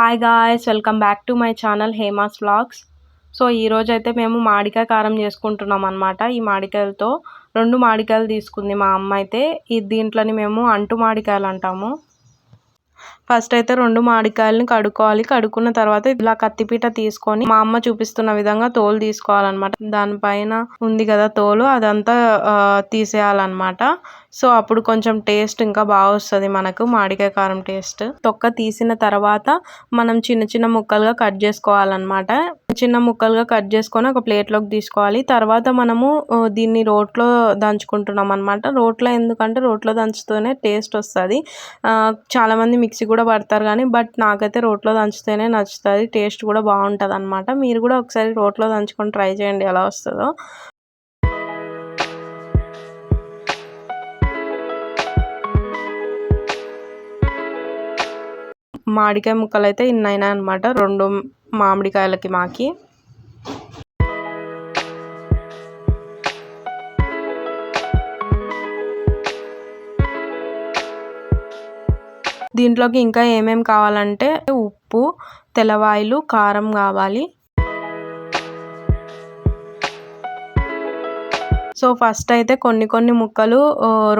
Hi guys welcome back to my channel Hema's vlogs so ఈరోజు అయితే మేము మామిడికాయ కారం చేసుకుంటున్నాం అనమాట ఈ మామిడికాయలతో రెండు మామిడికాయలు తీసుకుంది మా అమ్మ అయితే. ఈ దీంట్లోని మేము అంటు మామిడికాయలు అంటాము. ఫస్ట్ అయితే రెండు మామిడికాయలని కడుక్కోవాలి. కడుక్కున్న తర్వాత ఇలా కత్తిపీట తీసుకొని మా అమ్మ చూపిస్తున్న విధంగా తోలు తీసుకోవాలన్నమాట. దానిపైన ఉంది కదా తోలు అదంతా తీసేయాలన్నమాట. సో అప్పుడు కొంచెం టేస్ట్ ఇంకా బాగా వస్తుంది మనకు మామిడికాయ కారం టేస్ట్. తొక్క తీసిన తర్వాత మనం చిన్న చిన్న ముక్కలుగా కట్ చేసుకోవాలన్నమాట. చిన్న ముక్కలుగా కట్ చేసుకొని ఒక ప్లేట్లోకి తీసుకోవాలి. తర్వాత మనము దీన్ని రోట్లో దంచుకుంటున్నాం అనమాట రోట్లో ఎందుకంటే రోట్లో దంచుతూనే టేస్ట్ వస్తుంది. చాలామంది మిక్సీ కూడా పడతారు కానీ బట్ నాకైతే రోట్లో దంచితేనే నచ్చుతుంది. టేస్ట్ కూడా బాగుంటుంది అనమాట మీరు కూడా ఒకసారి రోట్లో దంచుకొని ట్రై చేయండి ఎలా వస్తుందో. మామిడికాయ ముక్కలు అయితే ఇన్ని అయినాయి అనమాట రెండు మామిడికాయలకి మాకి. దీంట్లోకి ఇంకా ఏమేమి కావాలంటే ఉప్పు తెల్లవాయిలు కారం కావాలి. సో ఫస్ట్ అయితే కొన్ని కొన్ని ముక్కలు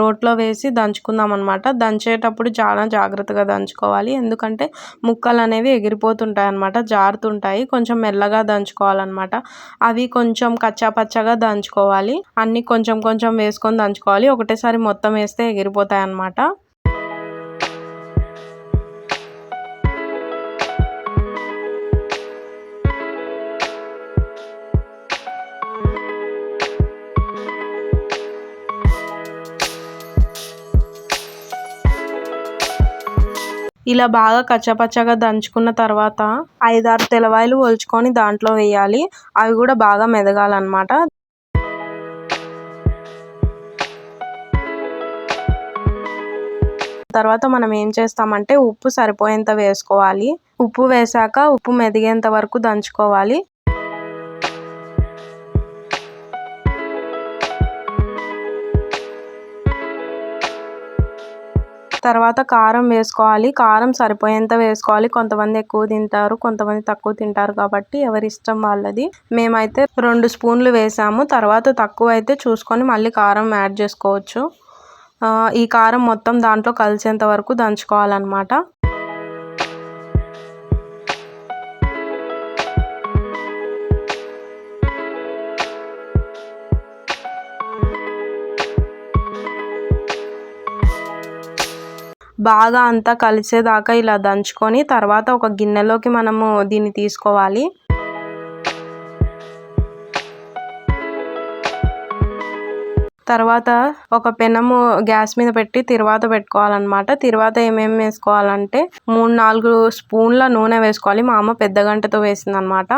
రోట్లో వేసి దంచుకుందాం అనమాట దంచేటప్పుడు చాలా జాగ్రత్తగా దంచుకోవాలి. ఎందుకంటే ముక్కలు అనేవి ఎగిరిపోతుంటాయి అనమాట జారుతుంటాయి. కొంచెం మెల్లగా దంచుకోవాలన్నమాట. అవి కొంచెం కచ్చా పచ్చగా దంచుకోవాలి. అన్ని కొంచెం కొంచెం వేసుకొని దంచుకోవాలి. ఒకటేసారి మొత్తం వేస్తే ఎగిరిపోతాయి అనమాట ఇలా బాగా కచ్చపచ్చగా దంచుకున్న తర్వాత ఐదారు తెలవాయలు ఒలుచుకొని దాంట్లో వేయాలి. అవి కూడా బాగా మెదగాలన్నమాట. తర్వాత మనం ఏం చేస్తామంటే ఉప్పు సరిపోయేంత వేసుకోవాలి. ఉప్పు వేసాక ఉప్పు మెదిగేంత వరకు దంచుకోవాలి. తర్వాత కారం వేసుకోవాలి. కారం సరిపోయేంత వేసుకోవాలి. కొంతమంది ఎక్కువ తింటారు కొంతమంది తక్కువ తింటారు కాబట్టి ఎవరి ఇష్టం వాళ్ళది. మేమైతే రెండు స్పూన్లు వేసాము. తర్వాత తక్కువ అయితే చూసుకొని మళ్ళీ కారం యాడ్ చేసుకోవచ్చు. ఈ కారం మొత్తం దాంట్లో కలిసేంత వరకు దంచుకోవాలన్నమాట. బాగా అంతా కలిసేదాకా ఇలా దంచుకొని తర్వాత ఒక గిన్నెలోకి మనము దీన్ని తీసుకోవాలి. తర్వాత ఒక పెనము గ్యాస్ మీద పెట్టి తిరువాత పెట్టుకోవాలన్నమాట. తిరువాత ఏమేమి వేసుకోవాలంటే మూడు నాలుగు స్పూన్ల నూనె వేసుకోవాలి. మా అమ్మ పెద్ద గంటతో వేసిందనమాట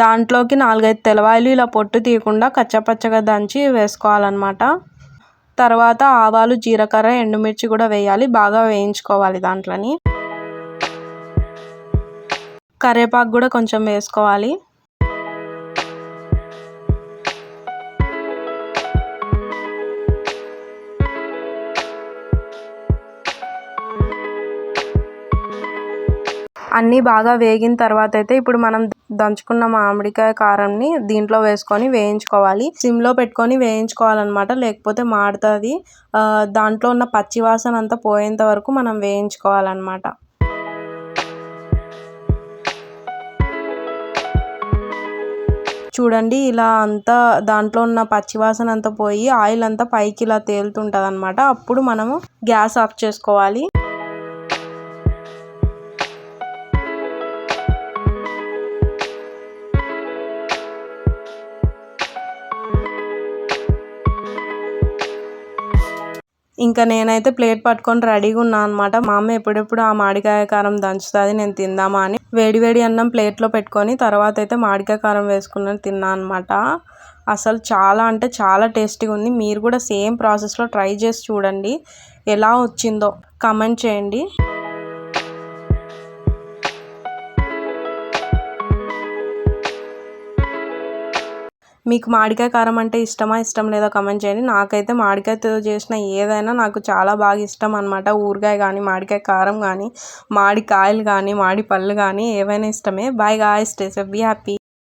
దాంట్లోకి నాలుగైదు తెల్లవాయలు ఇలా పొట్టు తీయకుండా కచ్చపచ్చగా దంచి వేసుకోవాలన్నమాట. తర్వాత ఆవాలు జీలకర్ర ఎండుమిర్చి కూడా వేయాలి. బాగా వేయించుకోవాలి దాంట్లోని. కరివేపాకు కూడా కొంచెం వేసుకోవాలి. అన్నీ బాగా వేగిన తర్వాత అయితే ఇప్పుడు మనం దంచుకున్న మామిడికాయ కారంని దీంట్లో వేసుకొని వేయించుకోవాలి. సిమ్లో పెట్టుకొని వేయించుకోవాలన్నమాట. లేకపోతే మాడుతుంది. దాంట్లో ఉన్న పచ్చి వాసన అంతా పోయేంత వరకు మనం వేయించుకోవాలన్నమాట. చూడండి ఇలా అంతా దాంట్లో ఉన్న పచ్చివాసన అంతా పోయి ఆయిల్ అంతా పైకి ఇలా తేలుతుంటుంది అనమాట అప్పుడు మనము గ్యాస్ ఆఫ్ చేసుకోవాలి. ఇంకా నేనైతే ప్లేట్ పట్టుకొని రెడీగా ఉన్నాను అనమాట మా అమ్మ ఎప్పుడెప్పుడు ఆ మామిడికాయ కారం దంచుతుంది నేను తిందామా అని వేడి వేడి అన్నం ప్లేట్లో పెట్టుకొని తర్వాత అయితే మామిడికాయ కారం వేసుకుని తిన్నా అనమాట అసలు చాలా అంటే చాలా టేస్టీగా ఉంది. మీరు కూడా సేమ్ ప్రాసెస్లో ట్రై చేసి చూడండి ఎలా వచ్చిందో. కమెంట్ చేయండి. మీకు మామిడికాయ కారం అంటే ఇష్టమా ఇష్టం లేదో కమెంట్ చేయండి. నాకైతే మామిడికాయతో చేసిన ఏదైనా నాకు చాలా బాగా ఇష్టం అనమాట ఊరగాయ కానీ మామిడికాయ కారం కానీ మామిడికాయలు కానీ మామిడి పళ్ళు కానీ ఏవైనా ఇష్టమే. Bye guys stay safe be happy